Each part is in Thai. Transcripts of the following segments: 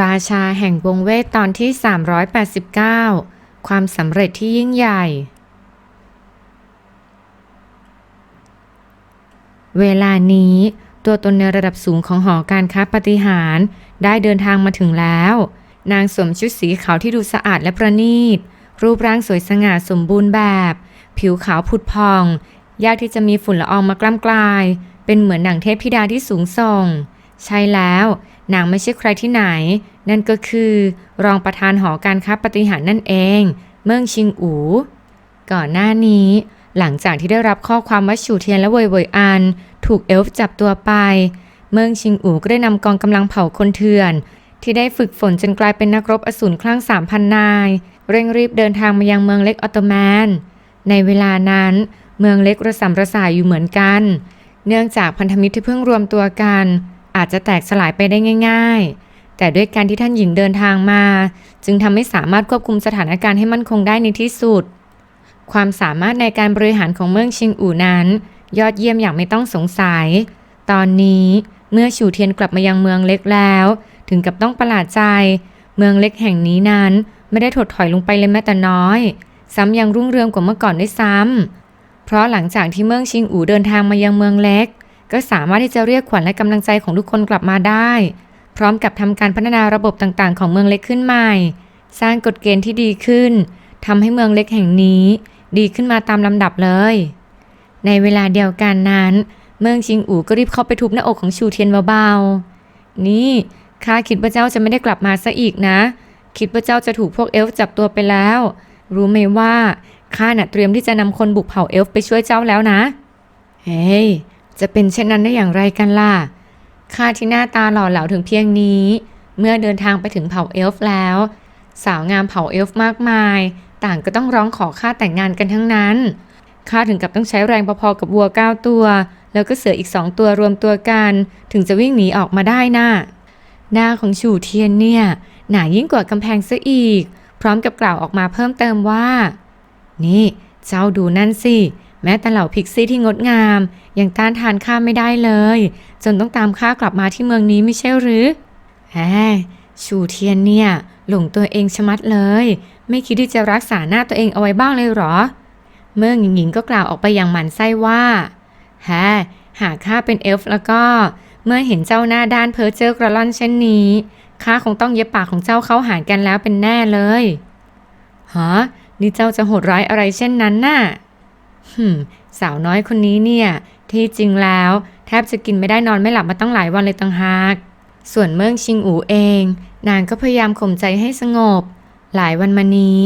ราชาแห่งวงเวทตอนที่ 389 ความสำเร็จที่ยิ่งใหญ่ เวลานี้ตัวตนในระดับสูงของหอการค้าปฏิหารได้เดินทางมาถึงแล้ว นางสวมชุดสีขาวที่ดูสะอาดและประณีต รูปร่างสวยสง่าสมบูรณ์แบบ ผิวขาวผุดพอง ยากที่จะมีฝุ่นละอองมากล้ำกลาย เป็นเหมือนหนังเทพธิดาที่สูงส่ง ใช่แล้ว นางไม่ใช่ใครที่ไหน นั่นก็คือ รองประธานหอการค้าปฏิหารนั่นเอง เมืองชิงอูก่อนหน้านี้ หลังจากที่ได้รับข้อความว่าชูเทียนและเวยเวยอัน ถูกเอลฟ์จับตัวไป เมืองชิงอูก็ได้นำกองกำลังเผ่าคนเถื่อน ที่ได้ฝึกฝนจนกลายเป็นนักรบอสูรคลั่งสามพันนาย เร่งรีบเดินทางมายังเมืองเล็กออตโตแมน ในเวลานั้นเมืองเล็กระสำระสายอยู่เหมือนกัน เนื่องจากพันธมิตรที่เพิ่งรวมตัวกัน อาจจะแตกสลายไปได้ง่าย ๆ แต่ด้วยการที่ท่านหญิงเดินทางมา จึงทำให้สามารถควบคุมสถานการณ์ให้มั่นคงได้ในที่สุด ความสามารถในการบริหารของเมืองชิงอู่นั้น ยอดเยี่ยมอย่างไม่ต้องสงสัย ตอนนี้เมื่อชูเทียนกลับมายังเมืองเล็กแล้ว ถึงกับต้องประหลาดใจ เมืองเล็กแห่งนี้นั้นไม่ได้ถดถอยลงไปเลยแม้แต่น้อย ซ้ำยังรุ่งเรืองกว่าเมื่อก่อนด้วยซ้ำเพราะหลังจากที่เมืองชิงอู่เดินทางมายังเมืองเล็ก ก็สามารถที่จะเรียกขวัญและกำลังใจของทุกคนกลับมาได้ พร้อมกับทำการพัฒนาระบบต่างๆ ของเมืองเล็กขึ้นใหม่ สร้างกฎเกณฑ์ที่ดีขึ้นทำให้เมืองเล็กแห่งนี้ ดีขึ้นมาตามลำดับเลย ในเวลาเดียวกันนั้น เมืองชิงอู่ก็รีบเข้าไปทุบหน้าอกของชูเทียนเบาๆ นี่ข้าคิดว่าเจ้าจะไม่ได้กลับมาซะอีกนะ คิดว่าเจ้าจะถูกพวกเอลฟ์จับตัวไปแล้ว รู้ไหมว่าข้าน่ะเตรียมที่จะนำคนบุกเผ่าเอลฟ์ไปช่วยเจ้าแล้วนะ เฮ้ย จะเป็นเช่นนั้นได้อย่างไรกันล่ะข้าที่หน้าตาหล่อเหลาถึงเพียงนี้ เมื่อเดินทางไปถึงเผ่าเอลฟ์แล้ว สาวงามเผ่าเอลฟ์มากมาย ต่างก็ต้องร้องขอข้าแต่งงานกันทั้งนั้นข้าถึงกับต้องใช้แรงพอๆกับวัวเก้าตัว แล้วก็เสืออีกสองตัวรวมตัวกัน ถึงจะวิ่งหนีออกมาได้น่ะหน้าของฉู่เทียนเนี่ยหนายิ่งกว่ากำแพงซะอีก พร้อมกับกล่าวออกมาเพิ่มเติมว่า นี่ เจ้าดูนั่นสิ แม้แต่เหล่าพิกซี่ที่งดงามยังต้านทานข้าไม่ได้เลย จนต้องตามข้ากลับมาที่เมืองนี้ไม่ใช่หรือแฮชูเทียนเนี่ย หลงตัวเองชะมัดเลย ไม่คิดที่จะรักษาหน้าตัวเองเอาไว้บ้างเลยหรอ เมื่อหญิงหญิงก็กล่าวออกไปอย่างหมันไส้ว่าแฮหากข้าเป็นเอลฟ์แล้วก็ เมื่อเห็นเจ้าหน้าด้านเพ้อเจ้อกระล่อนเช่นนี้ข้าคงต้องเย็บปากของเจ้าเข้าหากันแล้วเป็นแน่เลยฮะนี่เจ้าจะโหดร้ายอะไรเช่นนั้นน่ะ หืมสาวน้อยคนนี้เนี่ย ที่จริงแล้ว แทบจะกินไม่ได้นอนไม่หลับมาตั้งหลายวันเลยต่างหาก ส่วนเมืองชิงอูเอง นางก็พยายามข่มใจให้สงบ หลายวันมานี้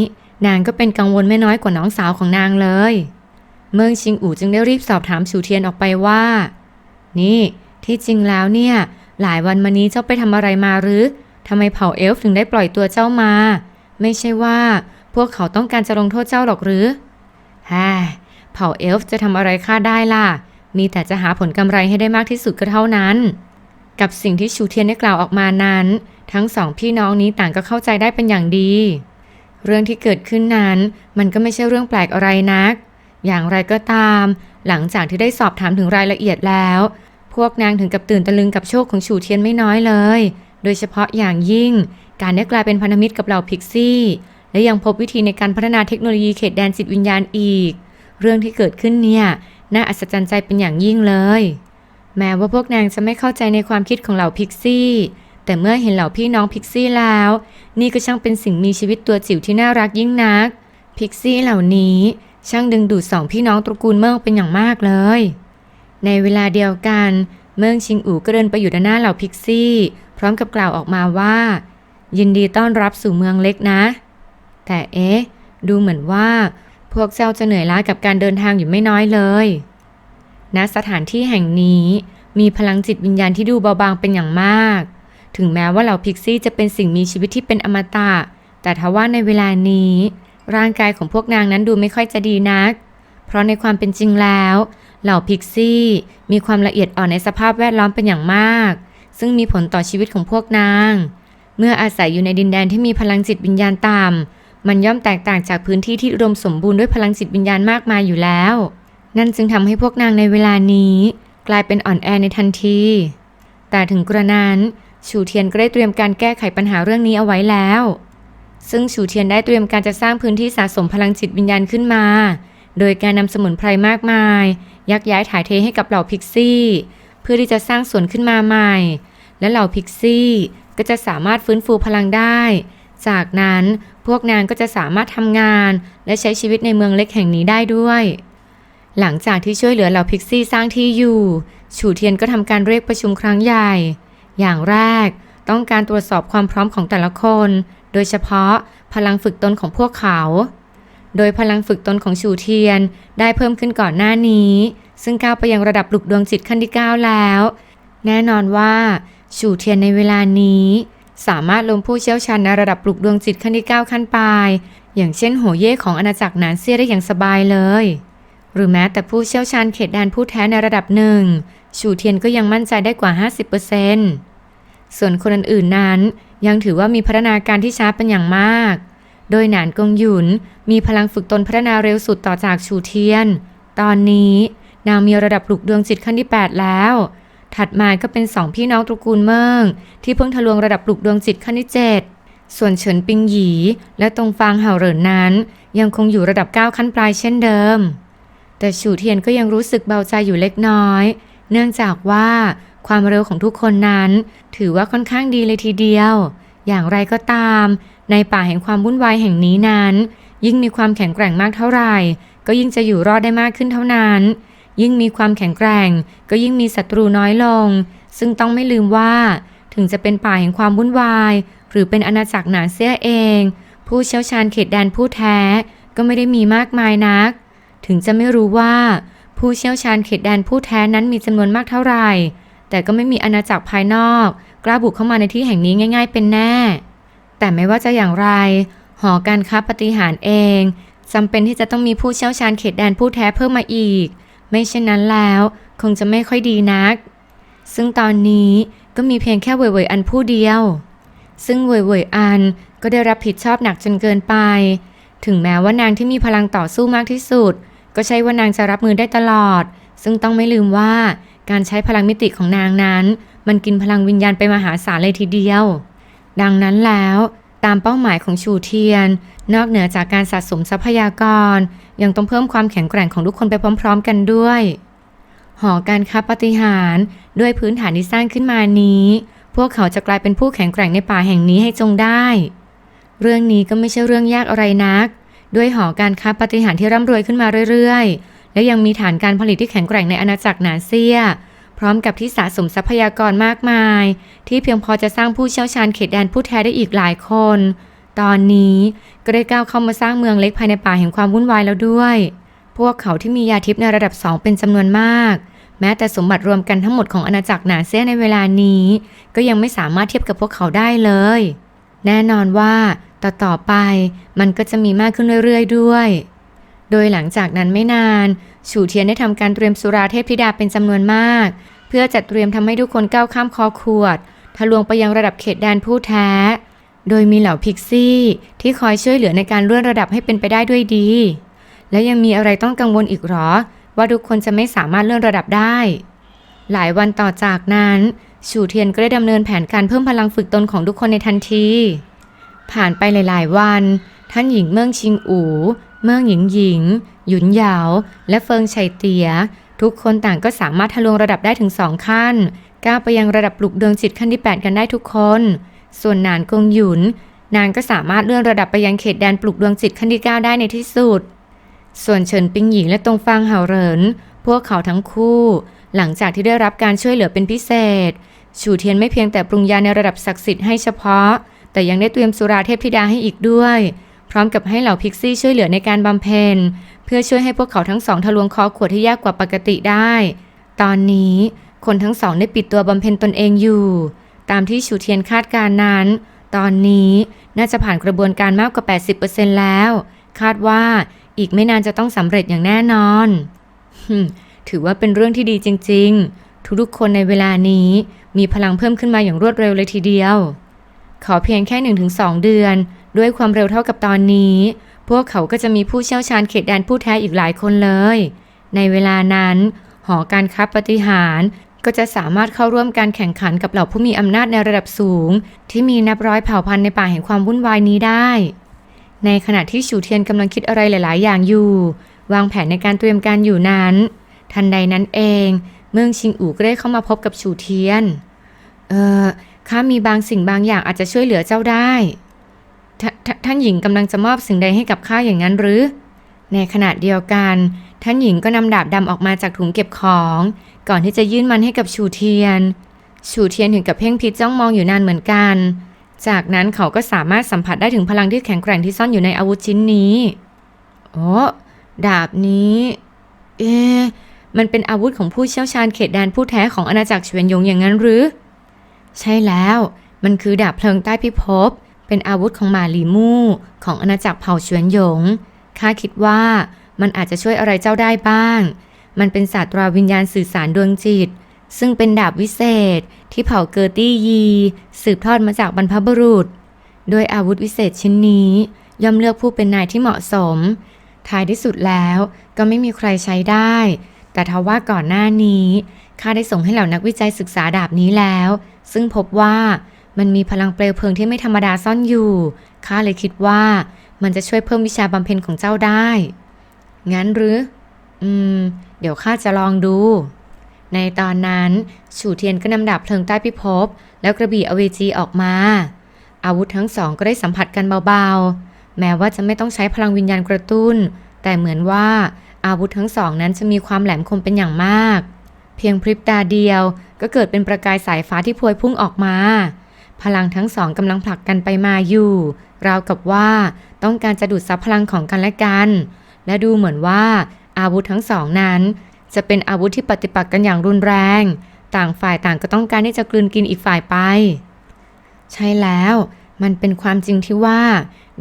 นางก็เป็นกังวลไม่น้อยกว่าน้องสาวของนางเลย เมืองชิงอูจึงได้รีบสอบถามชูเทียนออกไปว่า นี่ที่จริงแล้วเนี่ย หลายวันมานี้เจ้าไปทำอะไรมาหรือทำไมเผ่าเอลฟ์ถึงได้ปล่อยตัวเจ้ามา ไม่ใช่ว่า พวกเขาต้องการจะลงโทษเจ้าหรอกหรือฮ่า เผ่าเอลฟ์จะทำอะไรข้าได้ล่ะ มีแต่จะหาผลกำไรให้ได้มากที่สุดก็เท่านั้น กับสิ่งที่ชูเทียนได้กล่าวออกมานั้น ทั้งสองพี่น้องนี้ต่างก็เข้าใจได้เป็นอย่างดี เรื่องที่เกิดขึ้นนั้น มันก็ไม่ใช่เรื่องแปลกอะไรนัก อย่างไรก็ตาม หลังจากที่ได้สอบถามถึงรายละเอียดแล้ว พวกนางถึงกับตื่นตะลึงกับโชคของฉูเทียนไม่น้อยเลย โดยเฉพาะอย่างยิ่ง การได้กลายเป็นพันธมิตรกับเหล่าพิกซี่และยังพบวิธีในการพัฒนาเทคโนโลยีเขตแดนจิตวิญญาณอีก เรื่องที่เกิดขึ้นเนี่ยน่าอัศจรรย์ใจเป็นอย่างยิ่งเลย แม้ว่าพวกนางจะไม่เข้าใจในความคิดของเหล่าพิกซี่ แต่เมื่อเห็นเหล่าพี่น้องพิกซี่แล้ว นี่ก็ช่างเป็นสิ่งมีชีวิตตัวจิ๋วที่น่ารักยิ่งนัก พิกซี่เหล่านี้ช่างดึงดูดสองพี่น้องตระกูลเมิงเป็นอย่างมากเลย ในเวลาเดียวกัน เมิงชิงอู่ก็เดินไปอยู่ด้านหน้าเหล่าพิกซี่ พร้อมกับกล่าวออกมาว่า ยินดีต้อนรับสู่เมืองเล็กนะ แต่เอ๊ะดูเหมือนว่า พวกเจ้าจะเหนื่อยล้ากับการเดินทางอยู่ไม่น้อยเลยณสถานที่แห่งนี้มีพลังจิตวิญญาณที่ดูเบาบางเป็นอย่างมาก ถึงแม้ว่าเหล่าพิกซี่จะเป็นสิ่งมีชีวิตที่เป็นอมตะ แต่ทว่าในเวลานี้ ร่างกายของพวกนางนั้นดูไม่ค่อยจะดีนัก เพราะในความเป็นจริงแล้ว เหล่าพิกซี่มีความละเอียดอ่อนในสภาพแวดล้อมเป็นอย่างมาก ซึ่งมีผลต่อชีวิตของพวกนาง เมื่ออาศัยอยู่ในดินแดนที่มีพลังจิตวิญญาณต่ำ มันย่อมแตกต่างจากพื้นที่ที่อุดมสมบูรณ์ด้วยพลังจิตวิญญาณมากมายอยู่แล้ว นั่นจึงทำให้พวกนางในเวลานี้ กลายเป็นอ่อนแอในทันที แต่ถึงกระนั้นชูเทียนก็ได้เตรียมการแก้ไขปัญหาเรื่องนี้เอาไว้แล้ว ซึ่งชูเทียนได้เตรียมการจะสร้างพื้นที่สะสมพลังจิตวิญญาณขึ้นมา โดยการนำสมุนไพรมากมาย ยักย้ายถ่ายเทให้กับเหล่าพิกซี่ เพื่อที่จะสร้างสวนขึ้นมาใหม่ และเหล่าพิกซี่ก็จะสามารถฟื้นฟูพลังได้ จากนั้นพวกนางก็จะสามารถทำงาน และใช้ชีวิตในเมืองเล็กแห่งนี้ได้ด้วย หลังจากที่ช่วยเหลือเหล่าพิกซี่สร้างที่อยู่ ฉูเทียนก็ทำการเรียกประชุมครั้งใหญ่ อย่างแรกต้องการตรวจสอบความพร้อมของแต่ละคน โดยเฉพาะพลังฝึกตนของพวกเขา โดยพลังฝึกตนของฉูเทียนได้เพิ่มขึ้นก่อนหน้านี้ ซึ่งก้าวไปยังระดับปลุกดวงจิตขั้นที่ 9 แล้ว แน่นอนว่าฉูเทียนในเวลานี้ สามารถลงผู้เชี่ยวชาญในระดับปลุกดวงจิตขั้นที่ 9 ขั้นปลาย อย่างเช่นโหเย่ของอาณาจักรหนานเซียได้อย่างสบายเลย หรือแม้แต่ผู้เชี่ยวชาญเขตแดนผู้แท้ในระดับหนึ่งฉูเทียนก็ยังมั่นใจได้กว่า 50%ส่วนคนอื่นๆนั้น ยังถือว่ามีพัฒนาการที่ช้าเป็นอย่างมาก โดยหนานกงหยุนมีพลังฝึกตนพัฒนาเร็วสุดต่อจากฉูเทียน ตอนนี้นางมีระดับปลุกดวงจิตขั้นที่ 8 แล้ว ถัดมาก็เป็นสองพี่น้องตระกูลเมิงที่เพิ่งทะลวงระดับปลุกดวงจิตขั้นที่7ส่วนเฉินปิงหยี และตรงฟางเห่าเหรินนั้น ยังคงอยู่ระดับ 9 ขั้นปลายเช่นเดิม แต่ฉูเทียนก็ยังรู้สึกเบาใจอยู่เล็กน้อย เนื่องจากว่าความเร็วของทุกคนนั้น ถือว่าค่อนข้างดีเลยทีเดียว อย่างไรก็ตาม ในป่าแห่งความวุ่นวายแห่งนี้นั้น ยิ่งมีความแข็งแกร่งมากเท่าไหร่ ก็ยิ่งจะอยู่รอดได้มากขึ้นเท่านั้น ยิ่งมีความแข็งแกร่ง ก็ยิ่งมีศัตรูน้อยลง ซึ่งต้องไม่ลืมว่า ถึงจะเป็นป่าแห่งความวุ่นวาย หรือเป็นอาณาจักรหนาเสียเอง ผู้เชี่ยวชาญเขตแดนผู้แท้ก็ไม่ได้มีมากมายนัก ถึงจะไม่รู้ว่า ผู้เชี่ยวชาญเขตแดนผู้แท้นั้นมีจำนวนมากเท่าไหร่ แต่ก็ไม่มีอาณาจักรภายนอก กล้าบุกเข้ามาในที่แห่งนี้ง่าย ๆ เป็นแน่ แต่ไม่ว่าจะอย่างไร หอการค้าปฏิหารเองจำเป็นที่จะต้องมีผู้เชี่ยวชาญเขตแดนผู้แท้เพิ่มมาอีก ไม่เช่นนั้นแล้ว คงจะไม่ค่อยดีนัก ซึ่งตอนนี้ก็มีเพียงแค่เว่ยๆอันผู้เดียว ซึ่งเว่ยๆอันก็ได้รับผิดชอบหนักจนเกินไป ถึงแม้ว่านางที่มีพลังต่อสู้มากที่สุด ก็ใช่ว่านางจะรับมือได้ตลอด ซึ่งต้องไม่ลืมว่าการใช้พลังมิติของนางนั้น มันกินพลังวิญญาณไปมหาศาลเลยทีเดียว ดังนั้นแล้ว ตามเป้าหมายของชูเทียน นอกเหนือจากการสะสมทรัพยากร ยังต้องเพิ่มความแข็งแกร่งของทุกคนไปพร้อม ๆ กันด้วย หอการค้าปฏิหารด้วยพื้นฐานที่สร้างขึ้นมานี้ พวกเขาจะกลายเป็นผู้แข็งแกร่งในป่าแห่งนี้ให้จงได้ เรื่องนี้ก็ไม่ใช่เรื่องยากอะไรนัก ด้วยหอการค้าปฏิหารที่ร่ำรวยขึ้นมาเรื่อยๆ และยังมีฐานการผลิตที่แข็งแกร่งในอาณาจักรหนาเซีย พร้อมกับที่สะสมทรัพยากรมากมาย ที่เพียงพอจะสร้างผู้เชี่ยวชาญเขตแดนผู้แท้ได้อีกหลายคน ตอนนี้ก็ได้ก้าวเข้ามาสร้างเมืองเล็กภายในป่าแห่งความวุ่นวายแล้วด้วย พวกเขาที่มียาทิพย์ในระดับสองเป็นจำนวนมากแม้แต่สมบัติรวมกันทั้งหมดของอาณาจักรหนาเซียในเวลานี้ ก็ยังไม่สามารถเทียบกับพวกเขาได้เลย แน่นอนว่าต่อต่อไปมันก็จะมีมากขึ้นเรื่อยๆด้วย โดยหลังจากนั้นไม่นาน ฉูเทียนได้ทำการเตรียมสุราเทพธิดาเป็นจำนวนมาก เพื่อจัดเตรียมทำให้ทุกคนก้าวข้ามคอขวด ทะลวงไปยังระดับเขตแดนผู้แท้ โดยมีเหล่าพิกซี่ที่คอยช่วยเหลือในการเลื่อนระดับให้เป็นไปได้ด้วยดี และยังมีอะไรต้องกังวลอีกหรอ ว่าทุกคนจะไม่สามารถเลื่อนระดับได้ หลายวันต่อจากนั้นฉูเทียนก็ได้ดำเนินแผนการเพิ่มพลังฝึกตนของทุกคนในทันที ผ่านไปหลาย ๆ วัน ท่านหญิงเมืองชิงอู เมืองหญิงหญิง หยุนเหยาและเฟิงไฉเตีย ทุกคนต่างก็สามารถทะลวงระดับได้ถึงสองขั้น ก้าวไปยังระดับปลุกดวงจิตขั้นที่ 8 กันได้ทุกคน ส่วนนานกงหยุน นางก็สามารถเลื่อนระดับไปยังเขตแดนปลุกดวงจิตขั้นที่ 9 ได้ในที่สุด ส่วนเฉินปิงหญิงและตงฟางเห่าเหริน พวกเขาทั้งคู่ หลังจากที่ได้รับการช่วยเหลือเป็นพิเศษ ฉูเทียนไม่เพียงแต่ปรุงยาในระดับศักดิ์สิทธิ์ให้เฉพาะ แต่ยังได้เตรียมสุราเทพธิดาให้อีกด้วย พร้อมกับให้เหล่าพิกซี่ช่วยเหลือในการบำเพ็ญเพื่อช่วยให้พวกเขาทั้งสองทะลวงคอขวดที่ยากกว่าปกติได้ ตอนนี้คนทั้งสองได้ปิดตัวบำเพ็ญตนเองอยู่ ตามที่ฉูเทียนคาดการณ์นั้น ตอนนี้น่าจะผ่านกระบวนการมากกว่า 80%แล้ว คาดว่าอีกไม่นานจะต้องสำเร็จอย่างแน่นอนถือว่าเป็นเรื่องที่ดีจริง ๆ ทุกๆคนในเวลานี้มีพลังเพิ่มขึ้นมาอย่างรวดเร็วเลยทีเดียว ขอเพียงแค่ 1-2 เดือน ด้วยความเร็วเท่ากับตอนนี้ พวกเขาก็จะมีผู้เชี่ยวชาญเขตแดนผู้แท้อีกหลายคนเลย ในเวลานั้น หอการค้าปฏิหารก็จะสามารถเข้าร่วมการแข่งขันกับเหล่าผู้มีอำนาจในระดับสูง ที่มีนับร้อยเผ่าพันธุ์ในป่าแห่งความวุ่นวายนี้ได้ ในขณะที่ฉูเทียนกำลังคิดอะไรหลาย ๆ อย่างอยู่ วางแผนในการเตรียมการอยู่นั้น ทันใดนั้นเอง เมืองชิงอู่ก็ได้เข้ามาพบกับฉูเทียน เออข้ามีบางสิ่งบางอย่างอาจจะช่วยเหลือเจ้าได้ ทท่านหญิงกำลังจะมอบสิ่งใดให้กับข้าอย่างนั้นหรือ ในขณะเดียวกัน ท่านหญิงก็นำดาบดำออกมาจากถุงเก็บของ ก่อนที่จะยื่นมันให้กับชูเทียน ชูเทียนถึงกับเพ่งพิจ้องมองอยู่นานเหมือนกัน จากนั้นเขาก็สามารถสัมผัสได้ถึงพลังที่แข็งแกร่งที่ซ่อนอยู่ในอาวุธชิ้นนี้ โอ้ดาบนี้ เอ๊ะมันเป็นอาวุธของผู้เชี่ยวชาญเขตแดนผู้แท้ของอาณาจักรเฉวียนหยงอย่างนั้นหรือ ใช่แล้ว มันคือดาบเพลิงใต้พิภพ เป็นอาวุธของหมาหลีมู่ของอาณาจักรเผ่าเฉวนหยง ข้าคิดว่ามันอาจจะช่วยอะไรเจ้าได้บ้าง มันเป็นศาสตราวิญญาณสื่อสารดวงจิต ซึ่งเป็นดาบวิเศษที่เผ่าเกอร์ตี้ยี สืบทอดมาจากบรรพบุรุษ โดยอาวุธวิเศษชิ้นนี้ย่อมเลือกผู้เป็นนายที่เหมาะสม ท้ายที่สุดแล้วก็ไม่มีใครใช้ได้ แต่ทว่าก่อนหน้านี้ข้าได้ส่งให้เหล่านักวิจัยศึกษาดาบนี้แล้ว ซึ่งพบว่า มันมีพลังเปลวเพลิงที่ไม่ธรรมดาซ่อนอยู่ ข้าเลยคิดว่ามันจะช่วยเพิ่มวิชาบำเพ็ญของเจ้าได้ งั้นหรือ อืม เดี๋ยวข้าจะลองดู ในตอนนั้นฉูเทียนก็นำดาบเพลิงใต้พิภพ แล้วกระบี่อเวจีออกมา อาวุธทั้งสองก็ได้สัมผัสกันเบาๆ แม้ว่าจะไม่ต้องใช้พลังวิญญาณกระตุ้น แต่เหมือนว่าอาวุธทั้งสองนั้นจะมีความแหลมคมเป็นอย่างมาก เพียงพริบตาเดียวก็เกิดเป็นประกายสายฟ้าที่พวยพุ่งออกมา พลังทั้งสองกำลังผลักกันไปมาอยู่ ราวกับว่าต้องการจะดูดซับพลังของกันและกัน และดูเหมือนว่าอาวุธทั้งสองนั้น จะเป็นอาวุธที่ปฏิปักษ์กันอย่างรุนแรง ต่างฝ่ายต่างก็ต้องการที่จะกลืนกินอีกฝ่ายไป ใช่แล้วมันเป็นความจริงที่ว่า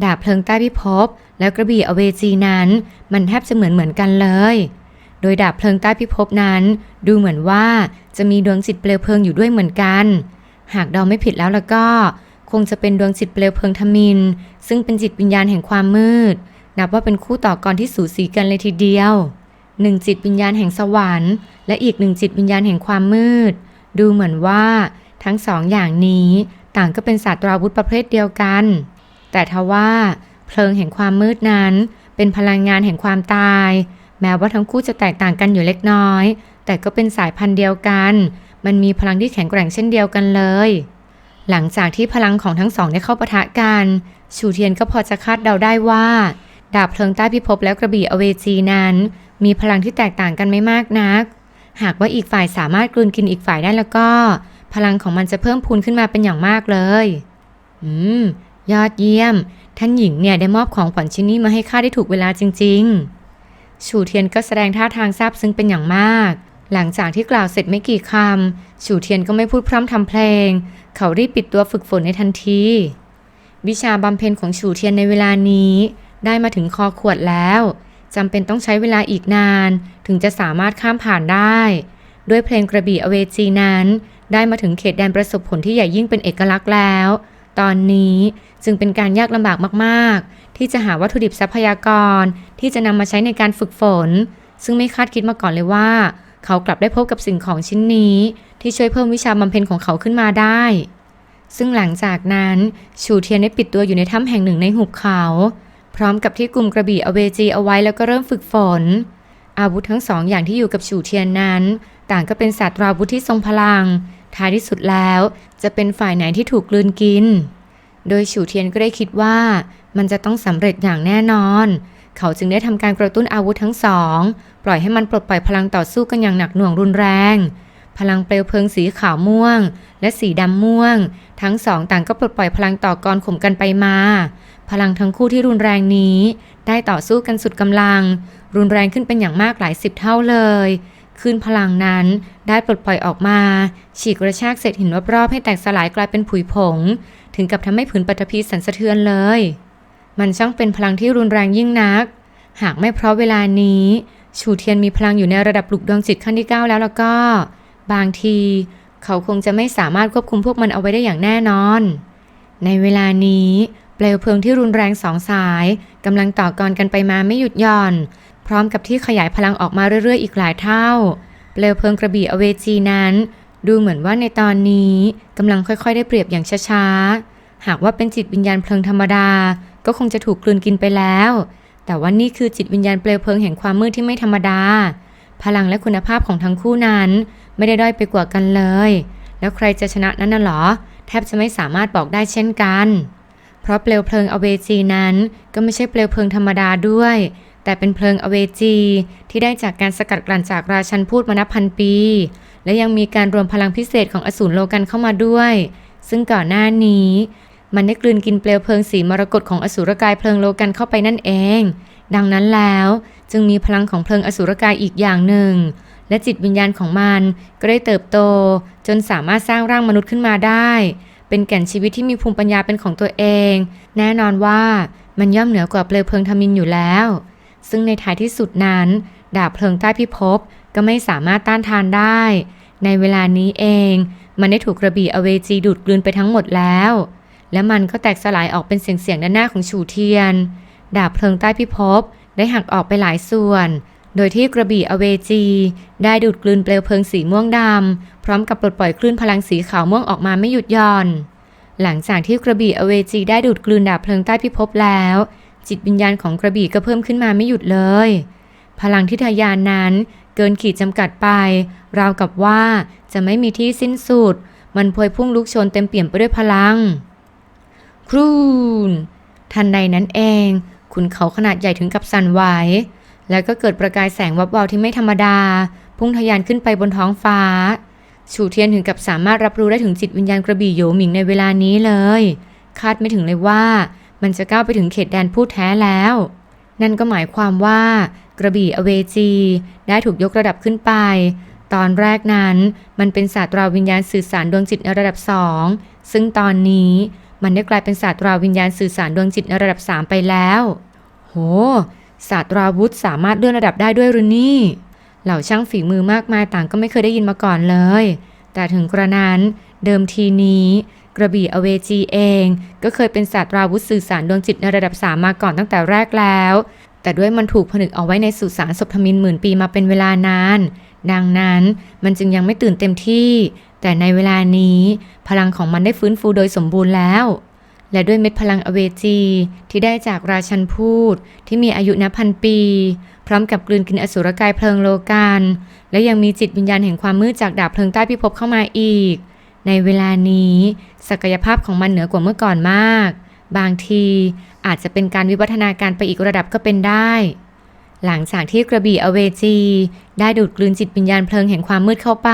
ดาบเพลิงใต้พิภพและกระบี่อเวจีนั้น มันแทบจะเหมือนเหมือนกันเลย โดยดาบเพลิงใต้พิภพนั้น ดูเหมือนว่าจะมีดวงจิตเปลวเพลิงอยู่ด้วยเหมือนกัน หากเดาไม่ผิดแล้วแล้วก็ คงจะเป็นดวงจิตเปลวเพลิงทมิน ซึ่งเป็นจิตวิญญาณแห่งความมืด นับว่าเป็นคู่ต่อกรที่สูสีกันเลยทีเดียวหนึ่งจิตวิญญาณแห่งสวรรค์ และอีกหนึ่งจิตวิญญาณแห่งความมืด ดูเหมือนว่าทั้งสองอย่างนี้ต่างก็เป็นศาสตราวุธประเภทเดียวกัน แต่ทว่าเพลิงแห่งความมืดนั้น เป็นพลังงานแห่งความตาย แม้ว่าทั้งคู่จะแตกต่างกันอยู่เล็กน้อย แต่ก็เป็นสายพันธุ์เดียวกัน มันมีพลังที่แข็งแกร่งเช่นเดียวกันเลย หลังจากที่พลังของทั้งสองได้เข้าปะทะกัน ชูเทียนก็พอจะคาดเดาได้ว่า ดาบเพลิงใต้พิภพและกระบี่อเวจีนั้น มีพลังที่แตกต่างกันไม่มากนัก หากว่าอีกฝ่ายสามารถกลืนกินอีกฝ่ายได้แล้วก็ พลังของมันจะเพิ่มพูนขึ้นมาเป็นอย่างมากเลย อืม ยอดเยี่ยม ท่านหญิงเนี่ยได้มอบของขวัญชิ้นนี้มาให้ข้าได้ถูกเวลาจริง ๆ ชูเทียนก็แสดงท่าทางซาบซึ้งเป็นอย่างมาก หลังจากที่กล่าวเสร็จไม่กี่คำชูเทียนก็ไม่พูดพร่ำทำเพลง เขารีบปิดตัวฝึกฝนในทันที วิชาบำเพ็ญของชูเทียนในเวลานี้ ได้มาถึงคอขวดแล้วจำเป็นต้องใช้เวลาอีกนาน ถึงจะสามารถข้ามผ่านได้ ด้วยเพลงกระบี่อเวจีนั้น ได้มาถึงเขตแดนประสบผลที่ใหญ่ยิ่งเป็นเอกลักษณ์แล้ว ตอนนี้จึงเป็นการยากลำบากมากๆ ที่จะหาวัตถุดิบทรัพยากรที่จะนำมาใช้ในการฝึกฝน ซึ่งไม่คาดคิดมาก่อนเลยว่า เขากลับได้พบกับสิ่งของชิ้นนี้ ที่ช่วยเพิ่มวิชาบำเพ็ญของเขาขึ้นมาได้ ซึ่งหลังจากนั้นชูเทียนได้ปิดตัวอยู่ในถ้ำแห่งหนึ่งในหุบเขา พร้อมกับที่กลุ่มกระบี่อเวจีเอาไว้แล้วก็เริ่มฝึกฝน อาวุธทั้งสองอย่างที่อยู่กับฉูเทียนนั้น ต่างก็เป็นศาสตราวุธที่ทรงพลัง ท้ายที่สุดแล้วจะเป็นฝ่ายไหนที่ถูกกลืนกิน โดยฉูเทียนก็ได้คิดว่า มันจะต้องสำเร็จอย่างแน่นอน เขาจึงได้ทำการกระตุ้นอาวุธทั้งสอง ปล่อยให้มันปลดปล่อยพลังต่อสู้กันอย่างหนักหน่วงรุนแรง พลังเปลวเพลิงสีขาวม่วง และสีดำม่วง ทั้งสองต่างก็ปลดปล่อยพลังต่อกรข่มกันไปมา พลังทั้งคู่ที่รุนแรงนี้ ได้ต่อสู้กันสุดกำลัง รุนแรงขึ้นเป็นอย่างมากหลายสิบเท่าเลยคืนพลังนั้นได้ปลดปล่อยออกมา ฉีกกระชากเศษหินรอบๆให้แตกสลายกลายเป็นผุยผง ถึงกับทำให้ผืนปฐพีสั่นสะเทือนเลย มันช่างเป็นพลังที่รุนแรงยิ่งนัก หากไม่เพราะเวลานี้ ชูเทียนมีพลังอยู่ในระดับปลุกดวงจิตขั้นที่ 9 แล้วแล้วก็ บางที เขาคงจะไม่สามารถควบคุมพวกมันเอาไว้ได้อย่างแน่นอน ในเวลานี้เปลวเพลิงที่รุนแรงสองสายกำลังต่อกรกันไปมาไม่หยุดหย่อน พร้อมกับที่ขยายพลังออกมาเรื่อยๆ อีกหลายเท่า เปลวเพลิงกระบี่อเวจีนั้น ดูเหมือนว่าในตอนนี้กำลังค่อยๆ ได้เปรียบอย่างช้าๆ หากว่าเป็นจิตวิญญาณเพลิงธรรมดา ก็คงจะถูกกลืนกินไปแล้ว แต่ว่านี่คือจิตวิญญาณเปลวเพลิงแห่งความมืดที่ไม่ธรรมดา พลังและคุณภาพของทั้งคู่นั้น ไม่ได้ด้อยไปกว่ากันเลย แล้วใครจะชนะนั้นน่ะหรอ แทบจะไม่สามารถบอกได้เช่นกัน เพราะเปลวเพลิงอเวจีนั้น ก็ไม่ใช่เปลวเพลิงธรรมดาด้วย แต่เป็นเพลิงอเวจี ที่ได้จากการสกัดกลั่นจากราชันพูดมานับพันปี และยังมีการรวมพลังพิเศษของอสูรโลกันเข้ามาด้วย ซึ่งก่อนหน้านี้ มันได้กลืนกินเปลวเพลิงสีมรกตของอสูรกายเพลิงโลกันเข้าไปนั่นเอง ดังนั้นแล้วจึงมีพลังของเพลิงอสูรกายอีกอย่างหนึ่ง และจิตวิญญาณของมันก็ได้เติบโต จนสามารถสร้างร่างมนุษย์ขึ้นมาได้ เป็นแก่นชีวิตที่มีภูมิปัญญาเป็นของตัวเอง แน่นอนว่ามันย่อมเหนือกว่าเปลวเพลิงทมินอยู่แล้ว ซึ่งในท้ายที่สุดนั้น ดาบเพลิงใต้พิภพก็ไม่สามารถต้านทานได้ ในเวลานี้เอง มันได้ถูกกระบี่อเวจีดูดกลืนไปทั้งหมดแล้ว และมันก็แตกสลายออกเป็นเสียงๆด้านหน้าของฉูเทียน ดาบเพลิงใต้พิภพได้หักออกไปหลายส่วน โดยที่กระบี่อเวจี ได้ดูดกลืนเปลวเพลิงสีม่วงดำ พร้อมกับปลดปล่อยคลื่นพลังสีขาวม่วงออกมาไม่หยุดหย่อน หลังจากที่กระบี่อเวจีได้ดูดกลืนดาบเพลิงใต้พิภพแล้ว จิตวิญญาณของกระบี่ก็เพิ่มขึ้นมาไม่หยุดเลย พลังที่ทะยานนั้นเกินขีดจำกัดไป ราวกับว่าจะไม่มีที่สิ้นสุด มันพวยพุ่งลุกชนเต็มเปี่ยมไปด้วยพลัง ครูน ทันใดนั้นเองขุนเขาขนาดใหญ่ถึงกับสั่นไหว แล้วก็เกิดประกายแสงวับวาวที่ไม่ธรรมดา พุ่งทะยานขึ้นไปบนท้องฟ้าฉูเทียนถึงกับสามารถรับรู้ได้ถึงจิตวิญญาณกระบี่โยหมิงในเวลานี้เลย คาดไม่ถึงเลยว่า มันจะก้าวไปถึงเขตแดนพูดแท้แล้ว นั่นก็หมายความว่ากระบี่อเวจีได้ถูกยกระดับขึ้นไป ตอนแรกนั้นมันเป็นศาสตราวิญญาณสื่อสารดวงจิตในระดับสอง ซึ่งตอนนี้ มันได้กลายเป็นศาสตราวิญญาณสื่อสารดวงจิตในระดับสามไปแล้ว โห ศาสตราวุธสามารถเลื่อนระดับได้ด้วยหรือนี่ เหล่าช่างฝีมือมากมายต่างก็ไม่เคยได้ยินมาก่อนเลย แต่ถึงกระนั้น เดิมทีนี้ กระบี่อเวจีเอง ก็เคยเป็นศาสตราวุธสื่อสารดวงจิตในระดับสามมาก่อนตั้งแต่แรกแล้ว แต่ด้วยมันถูกผนึกเอาไว้ในสุสานศพทมินหมื่นปีมาเป็นเวลานาน ดังนั้นมันจึงยังไม่ตื่นเต็มที่ แต่ในเวลานี้พลังของมันได้ฟื้นฟูโดยสมบูรณ์แล้ว และด้วยเม็ดพลังอเวจีที่ได้จากราชันพูดที่มีอายุนับพันปี พร้อมกับกลืนกินอสุรกายเพลิงโลกันและยังมีจิตวิญญาณแห่งความมืดจากดาบเพลิงใต้พิภพเข้ามาอีก ในเวลานี้ ศักยภาพของมันเหนือกว่าเมื่อก่อนมาก บางทีอาจจะเป็นการวิวัฒนาการไปอีกระดับก็เป็นได้หลังจากที่กระบี่อเวจี ได้ดูดกลืนจิตวิญญาณเพลิงแห่งความมืดเข้าไป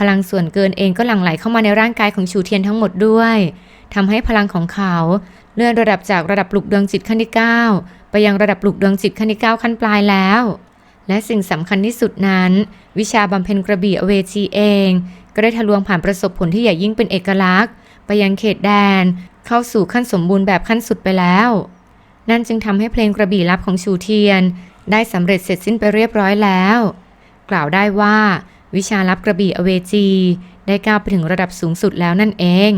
พลังส่วนเกินเองก็หลั่งไหลเข้ามาในร่างกายของชูเทียนทั้งหมดด้วยทำให้พลังของเขาเลื่อนระดับจากระดับปลุกดวงจิตขั้นที่ 9 ไปยังระดับปลุกดวงจิตขั้นที่ 9 ขั้นปลายแล้ว และสิ่งสำคัญที่สุดนั้น วิชาบำเพ็ญกระบี่อเวจีเอง ก็ได้ทะลวงผ่านประสบผลที่ใหญ่ยิ่งเป็นเอกลักษณ์ ไปยังเขตแดน เข้าสู่ขั้นสมบูรณ์แบบขั้นสุดไปแล้ว นั่นจึงทำให้เพลงกระบี่ลับของชูเทียน ได้สำเร็จเสร็จสิ้นไปเรียบร้อยแล้ว กล่าวได้ว่า วิชาลับกระบี่อเวจี ได้ก้าวไปถึงระดับสูงสุดแล้วนั่นเอง